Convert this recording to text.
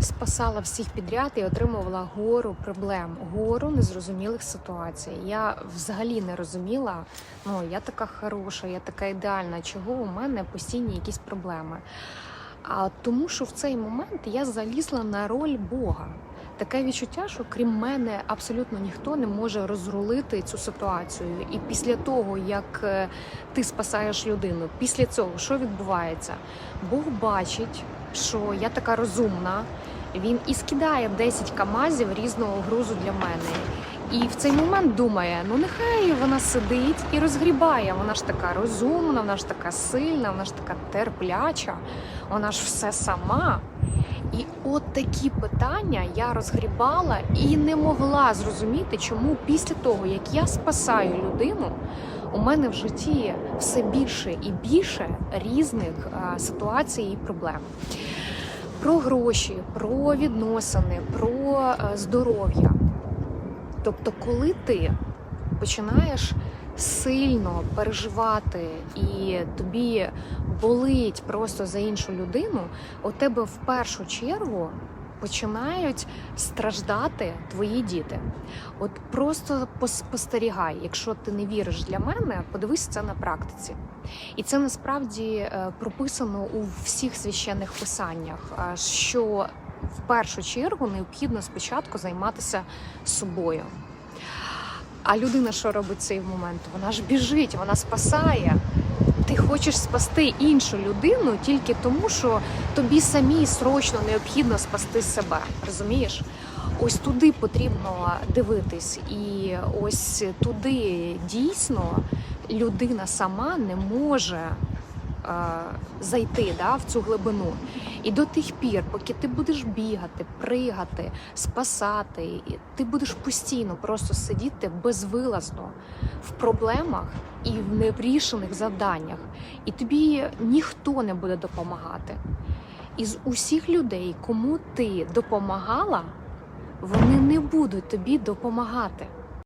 спасала всіх підряд і отримувала гору проблем, гору незрозумілих ситуацій. Я взагалі не розуміла, ну я така хороша, я така ідеальна, чого у мене постійні якісь проблеми. А тому, що в цей момент я залізла на роль Бога. Таке відчуття, що крім мене абсолютно ніхто не може розрулити цю ситуацію. І після того, як е, ти спасаєш людину, після цього що відбувається? Бог бачить, що я така розумна. Він і скидає 10 камазів різного грузу для мене. І в цей момент думає: ну нехай вона сидить і розгрібає. Вона ж така розумна, вона ж така сильна, вона ж така терпляча, вона ж все сама. І от такі питання я розгрібала і не могла зрозуміти, чому після того, як я спасаю людину, у мене в житті все більше і більше різних е, ситуацій і проблем. Про гроші, про відносини, про е, здоров'я. Тобто, коли ти починаєш сильно переживати і тобі болить просто за іншу людину, у тебе в першу чергу починають страждати твої діти. От просто поспостерігай, якщо ти не віриш для мене, подивись це на практиці. І це насправді е, прописано у всіх священних писаннях, що в першу чергу необхідно спочатку займатися собою. А людина, що робить в цей момент? Вона ж біжить, вона спасає. Ти хочеш спасти іншу людину тільки тому, що тобі самій срочно необхідно спасти себе. Розумієш? Ось туди потрібно дивитись, і ось туди дійсно людина сама не може е, зайти да, в цю глибину. І до тих пір, поки ти будеш бігати, пригати, спасати, ти будеш постійно просто сидіти безвилазно в проблемах і в неврішених завданнях, і тобі ніхто не буде допомагати. Із усіх людей, кому ти допомагала, вони не будуть тобі допомагати.